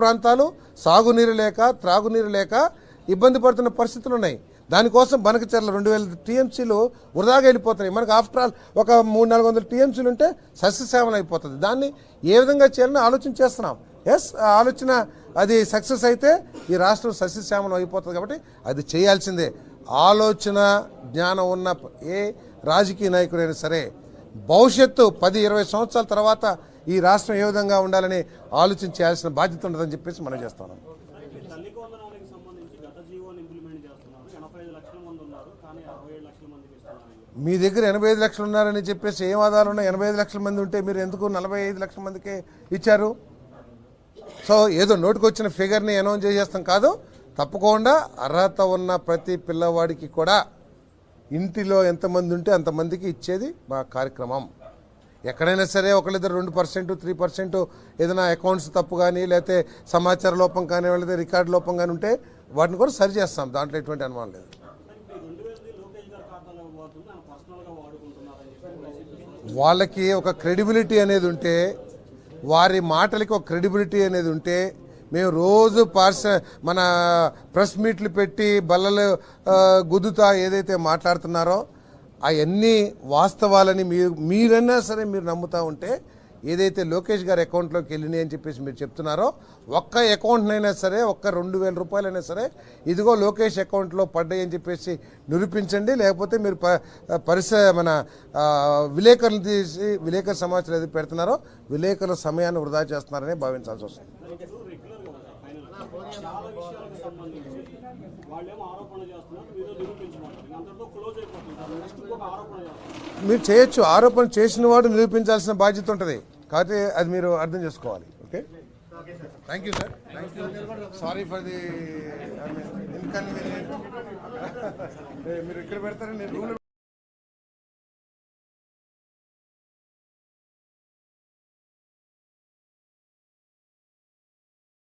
ప్రాంతాలు సాగునీరు లేక త్రాగునీరు లేక ఇబ్బంది పడుతున్న పరిస్థితులు ఉన్నాయి. దానికోసం బనకచెర్ల రెండు వేల టీఎంసీలు వృధాగా వెళ్ళిపోతున్నాయి. మనకు ఆఫ్టర్ ఆల్ ఒక మూడు నాలుగు వందల టీఎంసీలు ఉంటే సస్యసేవన అయిపోతుంది. దాన్ని ఏ విధంగా చేయాలని ఆలోచన చేస్తున్నాం. ఎస్ ఆలోచన అది సక్సెస్ అయితే ఈ రాష్ట్రం సస్యశ్యామలం అయిపోతుంది కాబట్టి అది చేయాల్సిందే. ఆలోచన జ్ఞానం ఉన్న ఏ రాజకీయ నాయకుడైనా సరే భవిష్యత్తు పది ఇరవై సంవత్సరాల తర్వాత ఈ రాష్ట్రం ఏ విధంగా ఉండాలని ఆలోచన చేయాల్సిన బాధ్యత ఉంటుందని చెప్పేసి మనం చేస్తున్నాం. మీ దగ్గర ఎనభై ఐదు లక్షలు ఉన్నారని చెప్పేసి ఏం ఆధారాలు ఉన్నాయి ఎనభై ఐదు లక్షల మంది ఉంటే మీరు ఎందుకు నలభై ఐదు లక్షల మందికే ఇచ్చారు? సో ఏదో నోటికి వచ్చిన ఫిగర్ని అనౌన్స్ చేసేస్తాం కాదు తప్పకుండా అర్హత ఉన్న ప్రతి పిల్లవాడికి కూడా ఇంటిలో ఎంతమంది ఉంటే అంతమందికి ఇచ్చేది మా కార్యక్రమం. ఎక్కడైనా సరే ఒకళ్ళిద్దరు రెండు పర్సెంట్ త్రీ పర్సెంట్ ఏదైనా అకౌంట్స్ తప్పు కానీ లేకపోతే సమాచార లోపం కానీ లేదా రికార్డు లోపం కానీ ఉంటే వాటిని కూడా సరి చేస్తాం. దాంట్లో ఎటువంటి అనుమానం లేదు. వాళ్ళకి ఒక క్రెడిబిలిటీ అనేది ఉంటే వారి మాటలకి ఒక క్రెడిబిలిటీ అనేది ఉంటే మేము రోజు పార్స మన ప్రెస్ మీట్లు పెట్టి బల్లలు గుద్దుతా ఏదైతే మాట్లాడుతున్నారో అవన్నీ వాస్తవాలని మీరు మీరైనా సరే మీరు నమ్ముతా ఉంటే ఏదైతే లోకేష్ గారి అకౌంట్లోకి వెళ్ళినాయి అని చెప్పేసి మీరు చెప్తున్నారో ఒక్క అకౌంట్నైనా సరే ఒక్క రెండు వేల రూపాయలైనా సరే ఇదిగో లోకేష్ అకౌంట్లో పడ్డాయి అని చెప్పేసి నిరూపించండి. లేకపోతే మీరు ప పరిస మన విలేకరులు తీసి విలేకరు సమాచారం ఏది పెడుతున్నారో విలేకరుల సమయాన్ని వృధా చేస్తున్నారని భావించాల్సి వస్తుంది. చాలా విషయాలకు సంబంధించి వాళ్ళేమో ఆరోపణలు చేస్తున్నారు. మీరు చేయొచ్చు. ఆరోపణ చేసిన వాడు నిరూపించాల్సిన బాధ్యత ఉంటుంది. కాబట్టి అది మీరు అర్థం చేసుకోవాలి. Okay? Thank you sir sorry for the inconvenient మీరు ఇక్కడ పెడతారని నేను రూల్